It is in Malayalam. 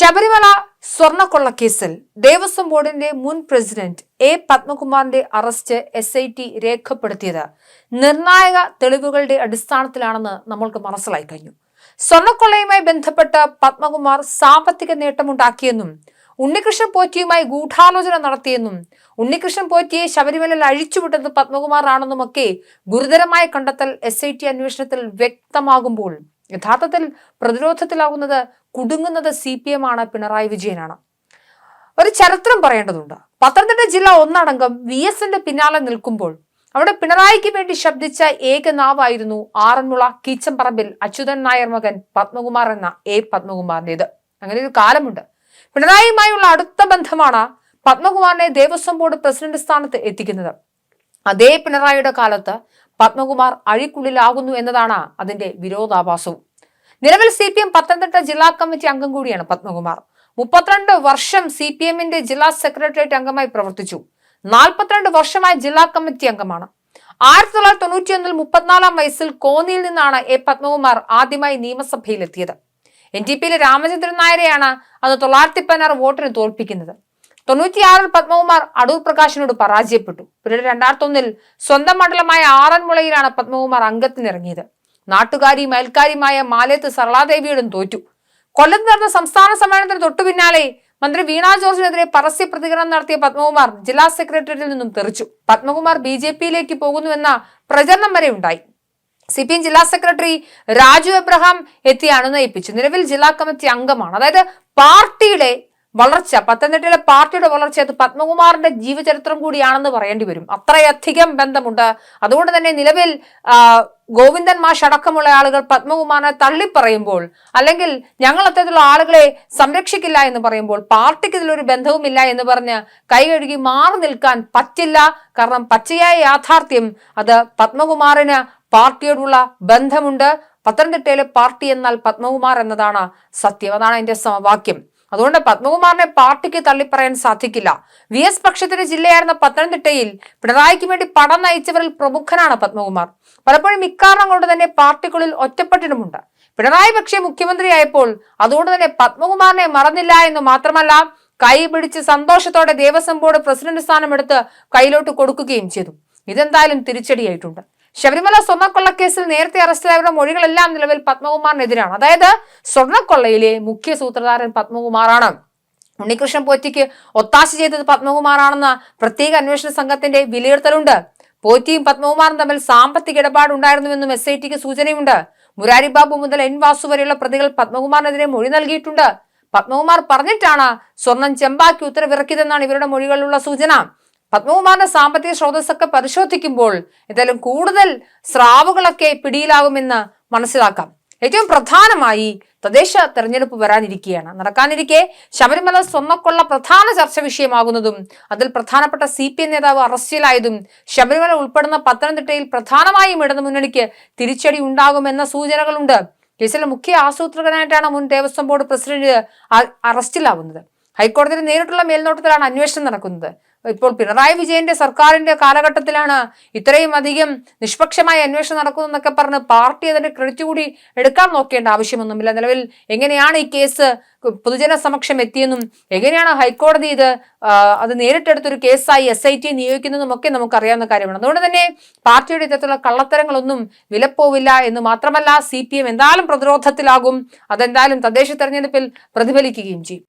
ശബരിമല സ്വർണക്കൊള്ളക്കേസിൽ ദേവസ്വം ബോർഡിന്റെ മുൻ പ്രസിഡന്റ് എ പത്മകുമാറിന്റെ അറസ്റ്റ് എസ് ഐ ടി രേഖപ്പെടുത്തിയത് നിർണായക തെളിവുകളുടെ അടിസ്ഥാനത്തിലാണെന്ന് നമ്മൾക്ക് മനസ്സിലായി കഴിഞ്ഞു. സ്വർണക്കൊള്ളയുമായി ബന്ധപ്പെട്ട് പത്മകുമാർ സാമ്പത്തിക നേട്ടമുണ്ടാക്കിയെന്നും ഉണ്ണികൃഷ്ണൻ പോറ്റിയുമായി ഗൂഢാലോചന നടത്തിയെന്നും ഉണ്ണികൃഷ്ണൻ പോറ്റിയെ ശബരിമലയിൽ അഴിച്ചുവിട്ടത് പത്മകുമാറാണെന്നുമൊക്കെ ഗുരുതരമായ കണ്ടെത്തൽ എസ് ഐ ടി അന്വേഷണത്തിൽ വ്യക്തമാകുമ്പോൾ യഥാർത്ഥത്തിൽ പ്രതിരോധത്തിലാകുന്നത് കുടുങ്ങുന്നത് സി പി എം ആണ് പിണറായി വിജയനാണ്. ഒരു ചരിത്രം പറയേണ്ടതുണ്ട്. പത്തനംതിട്ട ജില്ല ഒന്നടങ്കം വി എസിന്റെ പിന്നാലെ നിൽക്കുമ്പോൾ അവിടെ പിണറായിക്ക് വേണ്ടി ശബ്ദിച്ച ഏക നാവായിരുന്നു ആറന്മുള കീച്ചംപറമ്പിൽ അച്യുതൻ നായർ മകൻ പത്മകുമാർ എന്ന എ പത്മകുമാറിന്റേത് അങ്ങനെ ഒരു കാലമുണ്ട്. പിണറായിയുമായുള്ള അടുത്ത ബന്ധമാണ് പത്മകുമാറിനെ ദേവസ്വം ബോർഡ് പ്രസിഡന്റ് സ്ഥാനത്ത് എത്തിക്കുന്നത്. അതേ പിണറായിയുടെ കാലത്ത് പത്മകുമാർ അഴിക്കുള്ളിലാകുന്നു എന്നതാണ് അതിന്റെ വിരോധാഭാസവും. നിലവിൽ സി പി എം പത്തനംതിട്ട ജില്ലാ കമ്മിറ്റി അംഗം കൂടിയാണ് പത്മകുമാർ. മുപ്പത്തിരണ്ട് വർഷം സി പി എമ്മിന്റെ ജില്ലാ സെക്രട്ടേറിയറ്റ് അംഗമായി പ്രവർത്തിച്ചു. നാൽപ്പത്തിരണ്ട് വർഷമായി ജില്ലാ കമ്മിറ്റി അംഗമാണ്. ആയിരത്തി തൊള്ളായിരത്തി തൊണ്ണൂറ്റിയൊന്നിൽ മുപ്പത്തിനാലാം വയസ്സിൽ കോന്നിയിൽ നിന്നാണ് എ പത്മകുമാർ ആദ്യമായി നിയമസഭയിലെത്തിയത്. എൻ ഡി പിയിലെ രാമചന്ദ്രൻ നായരെയാണ് അന്ന് തൊള്ളായിരത്തി പതിനാറ് വോട്ടിന് തോൽപ്പിക്കുന്നത്. തൊണ്ണൂറ്റിയാറിൽ പത്മകുമാർ അടൂർ പ്രകാശിനോട് പരാജയപ്പെട്ടു. പിന്നീട് രണ്ടായിരത്തി ഒന്നിൽ സ്വന്തം മണ്ഡലമായ ആറന്മുളയിലാണ് പത്മകുമാർ അംഗത്തിനിറങ്ങിയത്. നാട്ടുകാരിയും അയൽക്കാരിയുമായ മാലയത്ത് സരളാദേവിയോടും തോറ്റു. കൊല്ലത്ത് നടന്ന സംസ്ഥാന സമ്മേളനത്തിന് തൊട്ടു പിന്നാലെ മന്ത്രി വീണ ജോർജിനെതിരെ പരസ്യ പ്രതികരണം നടത്തിയ പത്മകുമാർ ജില്ലാ സെക്രട്ടേറിയറ്റിൽ നിന്നും തെറിച്ചു. പത്മകുമാർ ബി ജെ പിയിലേക്ക് പോകുന്നുവെന്ന പ്രചരണം വരെ ഉണ്ടായി. സി പി എം ജില്ലാ സെക്രട്ടറി രാജു എബ്രഹാം എത്തി അണുനയിപ്പിച്ചു നിലവിൽ ജില്ലാ കമ്മിറ്റി അംഗമാണ്. അതായത് പാർട്ടിയുടെ വളർച്ച പത്തനംതിട്ടയിലെ പാർട്ടിയുടെ വളർച്ച അത് പത്മകുമാറിന്റെ ജീവചരിത്രം കൂടിയാണെന്ന് പറയേണ്ടി വരും. അത്രയധികം ബന്ധമുണ്ട്. അതുകൊണ്ട് തന്നെ നിലവിൽ ഗോവിന്ദൻ മാഷ് അടക്കമുള്ള ആളുകൾ പത്മകുമാറിനെ തള്ളിപ്പറയുമ്പോൾ അല്ലെങ്കിൽ ഞങ്ങൾ അത്തരത്തിലുള്ള ആളുകളെ സംരക്ഷിക്കില്ല എന്ന് പറയുമ്പോൾ പാർട്ടിക്ക് ഇതിലൊരു ബന്ധവുമില്ല എന്ന് പറഞ്ഞ് കൈ കഴുകി മാറി നിൽക്കാൻ പറ്റില്ല. കാരണം പച്ചയായ യാഥാർത്ഥ്യം അത് പത്മകുമാറിന് പാർട്ടിയോടുള്ള ബന്ധമുണ്ട്. പത്തനംതിട്ടയിലെ പാർട്ടി എന്നാൽ പത്മകുമാർ എന്നതാണ് സത്യം. അതാണ് അതിന്റെ സമവാക്യം. അതുകൊണ്ട് പത്മകുമാറിനെ പാർട്ടിക്ക് തള്ളിപ്പറയാൻ സാധിക്കില്ല. വി എസ് പക്ഷത്തിന്റെ ജില്ലയായിരുന്ന പത്തനംതിട്ടയിൽ പിണറായിക്ക് വേണ്ടി പടം നയിച്ചവരിൽ പ്രമുഖനാണ് പത്മകുമാർ. പലപ്പോഴും ഇക്കാരണം കൊണ്ട് തന്നെ പാർട്ടിക്കുള്ളിൽ ഒറ്റപ്പെട്ടിടുമുണ്ട് പിണറായി പക്ഷേ മുഖ്യമന്ത്രിയായപ്പോൾ അതുകൊണ്ട് തന്നെ പത്മകുമാറിനെ മറന്നില്ല എന്ന് മാത്രമല്ല കൈ പിടിച്ച് സന്തോഷത്തോടെ ദേവസ്വം ബോർഡ് പ്രസിഡന്റ് സ്ഥാനം എടുത്ത് കയ്യിലോട്ട് കൊടുക്കുകയും ചെയ്തു. ഇതെന്തായാലും തിരിച്ചടിയായിട്ടുണ്ട്. ശബരിമല സ്വർണക്കൊള്ളക്കേസിൽ നേരത്തെ അറസ്റ്റിലായവരുടെ മൊഴികളെല്ലാം നിലവിൽ പത്മകുമാറിനെതിരാണ്. അതായത് സ്വർണക്കൊള്ളയിലെ മുഖ്യ സൂത്രധാരൻ പത്മകുമാറാണ്. ഉണ്ണികൃഷ്ണൻ പോറ്റിക്ക് ഒത്താശ ചെയ്തത് പത്മകുമാറാണെന്ന പ്രത്യേക അന്വേഷണ സംഘത്തിന്റെ വിലയിരുത്തലുണ്ട്. പോറ്റിയും പത്മകുമാറും തമ്മിൽ സാമ്പത്തിക ഇടപാടുണ്ടായിരുന്നുവെന്നും എസ് ഐ ടിക്ക് സൂചനയുണ്ട്. മുരാരിബാബു മുതൽ എൻ വാസു വരെയുള്ള പ്രതികൾ പത്മകുമാറിനെതിരെ മൊഴി നൽകിയിട്ടുണ്ട്. പത്മകുമാർ പറഞ്ഞിട്ടാണ് സ്വർണം ചെമ്പാക്കി ഉത്തരവിറക്കിയതെന്നാണ് ഇവരുടെ മൊഴികളിലുള്ള സൂചന. പത്മകുമാറിന്റെ സാമ്പത്തിക സ്രോതസ്സൊക്കെ പരിശോധിക്കുമ്പോൾ എന്തായാലും കൂടുതൽ സ്രാവുകളൊക്കെ പിടിയിലാകുമെന്ന് മനസ്സിലാക്കാം. ഏറ്റവും പ്രധാനമായി തദ്ദേശ തെരഞ്ഞെടുപ്പ് വരാനിരിക്കുകയാണ്. നടക്കാനിരിക്കെ ശബരിമല സ്വർണക്കൊള്ള പ്രധാന ചർച്ച വിഷയമാകുന്നതും അതിൽ പ്രധാനപ്പെട്ട സി പി എം നേതാവ് അറസ്റ്റിലായതും ശബരിമല ഉൾപ്പെടുന്ന പത്തനംതിട്ടയിൽ പ്രധാനമായും ഇടതു മുന്നണിക്ക് തിരിച്ചടി ഉണ്ടാകുമെന്ന സൂചനകളുണ്ട്. കേസിലെ മുഖ്യ ആസൂത്രകനായിട്ടാണ് മുൻ ദേവസ്വം ബോർഡ് പ്രസിഡന്റ് അറസ്റ്റിലാവുന്നത്. ഹൈക്കോടതിയുടെ നേരിട്ടുള്ള മേൽനോട്ടത്തിലാണ് അന്വേഷണം നടക്കുന്നത്. ഇപ്പോൾ പിണറായി വിജയന്റെ സർക്കാരിന്റെ കാലഘട്ടത്തിലാണ് ഇത്രയും അധികം നിഷ്പക്ഷമായ അന്വേഷണം നടക്കുന്നതെന്നൊക്കെ പറഞ്ഞ് പാർട്ടി അതിന്റെ ക്രെഡിറ്റ് കൂടി എടുക്കാൻ നോക്കേണ്ട ആവശ്യമൊന്നുമില്ല. നിലവിൽ എങ്ങനെയാണ് ഈ കേസ് പൊതുജന സമക്ഷം എത്തിയെന്നും എങ്ങനെയാണ് ഹൈക്കോടതി ഇത് അത് നേരിട്ടെടുത്തൊരു കേസായി എസ് ഐ ടി നിയോഗിക്കുന്നതും ഒക്കെ നമുക്കറിയാവുന്ന കാര്യമാണ്. അതുകൊണ്ട് തന്നെ പാർട്ടിയുടെ ഇത്തരത്തിലുള്ള കള്ളത്തരങ്ങളൊന്നും വിലപ്പോവില്ല എന്ന് മാത്രമല്ല സി പി എം എന്തായാലും പ്രതിരോധത്തിലാകും. അതെന്തായാലും തദ്ദേശ തെരഞ്ഞെടുപ്പിൽ പ്രതിഫലിക്കുകയും ചെയ്യും.